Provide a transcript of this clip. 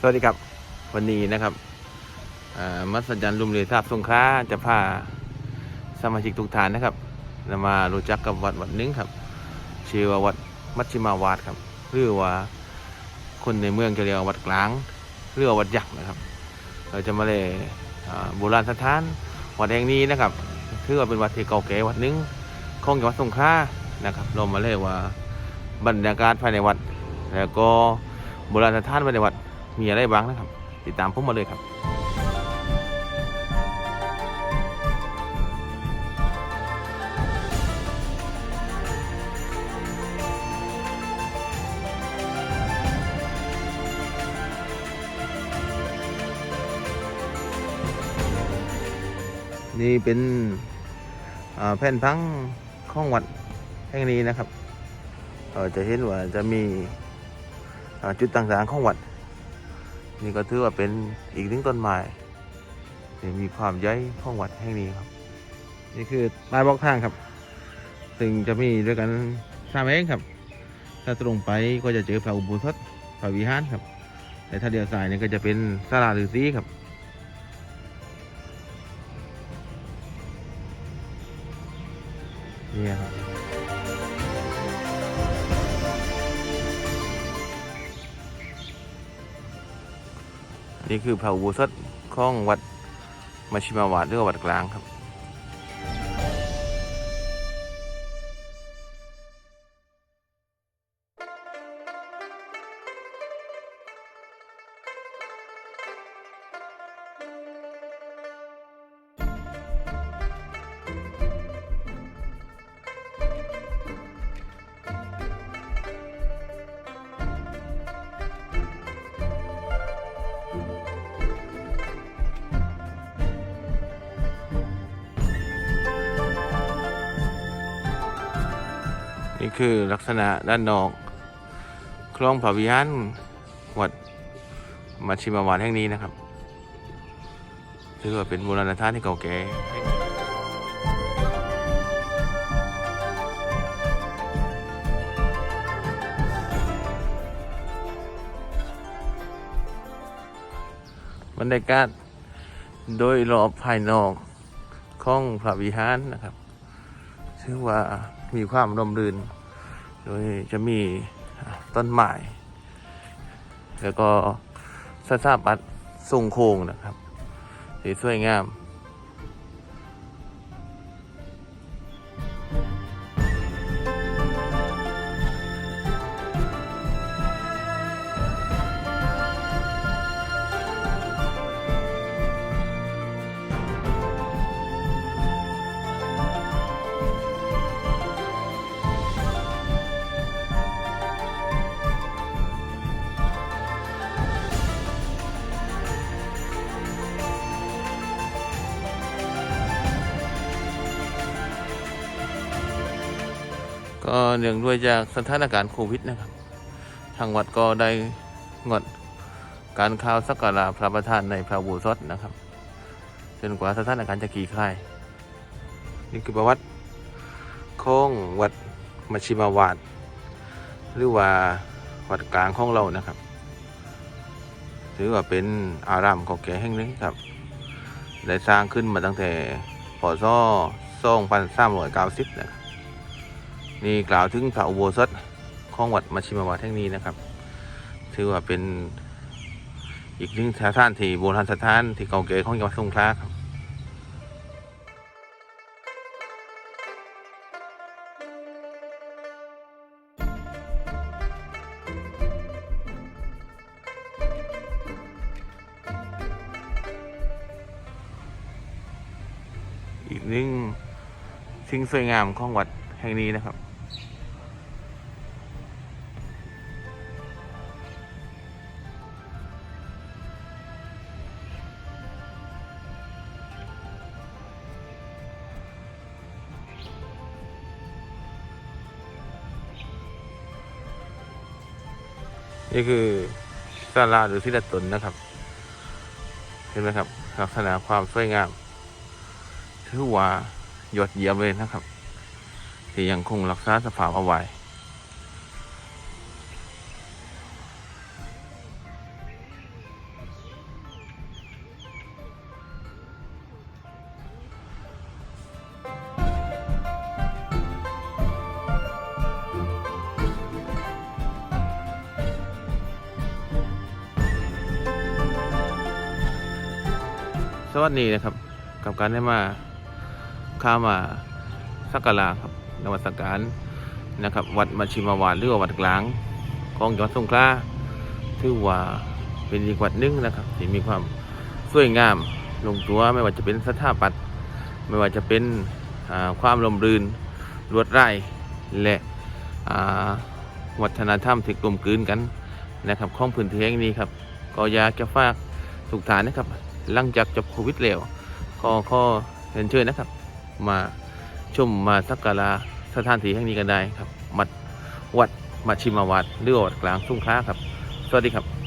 สวัสดีครับ วันนี้นะครับมัสยันลุมเรือทราบสงขลาจะพาสมาชิกทุกท่านนะครับมารู้จักกับวัดวัดหนึงครับชื่อว่าวัดมัชชิมาวาดครับหรือว่าคนในเมืองจะเรียกวัดกลางหรืองวัดยักษ์นะครับ เราจะมาเลยอ่าโบราณสถานวัดแห่งนี้นะครับถือว่าเป็นวัดที่เก่าแก่วัดหนึงของจังหวัดสงขลานะครับเรามาเลยว่าบรรยากาศภายในวัด แล้วก็โบราณสถานภายในวัด มีอะไรบ้างนะครับ ติดตามผมมาเลยครับนี่เป็นแผ่นพังข้องวัดแห่งนี้นะครับจะเห็นว่าจะมีจุดต่างๆของวัด นี่ก็ถือว่าเป็นอีกหนึ่งต้นไม้ที่มีความใหญ่ของวัดแห่งนี้ครับ นี่คือป้ายบอกทางครับ ซึ่งจะมีด้วยกันสามเองครับ ถ้าตรงไปก็จะเจอพระอุโบสถพระวิหารครับ แต่ถ้าเดียวสายเนี่ยก็จะเป็นสาลาฤาษีครับ นี่คือพระอุโบสถของวัดมัชิมาวาดหรือวัดกลางครับ นี่คือลักษณะด้านนอกคลองพระวิหารวัดมัชชิมาวาดแห่งนี้นะครับถือว่าเป็นโบราณสถานที่เก่าแก่บรรยากาศโดยรอบภายนอกของพระวิหารนะครับ ซึ่งว่ามีความร่มรื่น โดยจะมีต้นไม้แล้วก็สซาปัตย์ทรงโค้งนะครับสีสวยงาม ก็เนื่องด้วยจากสถานการณ์โควิดนะครับ ทางวัดก็ได้งดการข้าวสักการะพระประธานในพระอุโบสถนะครับ จนกว่าสถานการณ์จะคลี่คลาย นี่คือประวัติของวัดมัชิมาวาดหรือว่าวัดกลางของเรานะครับ ถือว่าเป็นอารามเก่าแก่แห่งหนึงครับ ได้สร้างขึ้นมาตั้งแต่พศ2390นะครับ นี่กล่าวถึงพระอุโบสถของวัดมัชชิมาวาแห่งนี้นะครับ ถือว่าเป็นอีกหนึ่งสถานที่โบราณสถานที่เก่าแก่ของจังหวัดสงขลาครับอีกหนึ่งสิ่งสวยงามของวัดแห่งนี้นะครับ นี่คือซาลาหรือที่ดัดตนนะครับ เห็นไหมครับ ลักษณะความสวยงามถือว่ายอดเยี่ยมเลยนะครับ ที่ยังคงรักษาสภาพเอาไว้ สวัสดีนะครับ กับการได้มาข้ามาสักการะครับนวัตการนะครับ วัดมัชชิมาวาดหรือว่าวัดกลางของจังหวัดสงขลาถือว่าเป็นอีกวัดหนึงนะครับที่มีความสวยงามลงตัวไม่ว่าจะเป็นสถาปัตย์ไม่ว่าจะเป็นความลมรื่นรวดไร่และอ่วัฒนธรรมที่กลมกลืนกันนะครับของพื้นที่แห่งนี้ครับก็อยากจะฝากทุกฐานนะครับ หลังจากจบโควิดแล้วก็ขอเรียนเชิญนะครับ มาชมมาสักการะสถานที่แห่งนี้กันได้ครับมัดวัดมาชิมาวัดหรือว่าวัดกลางทุ่งค้าครับ สวัสดีครับ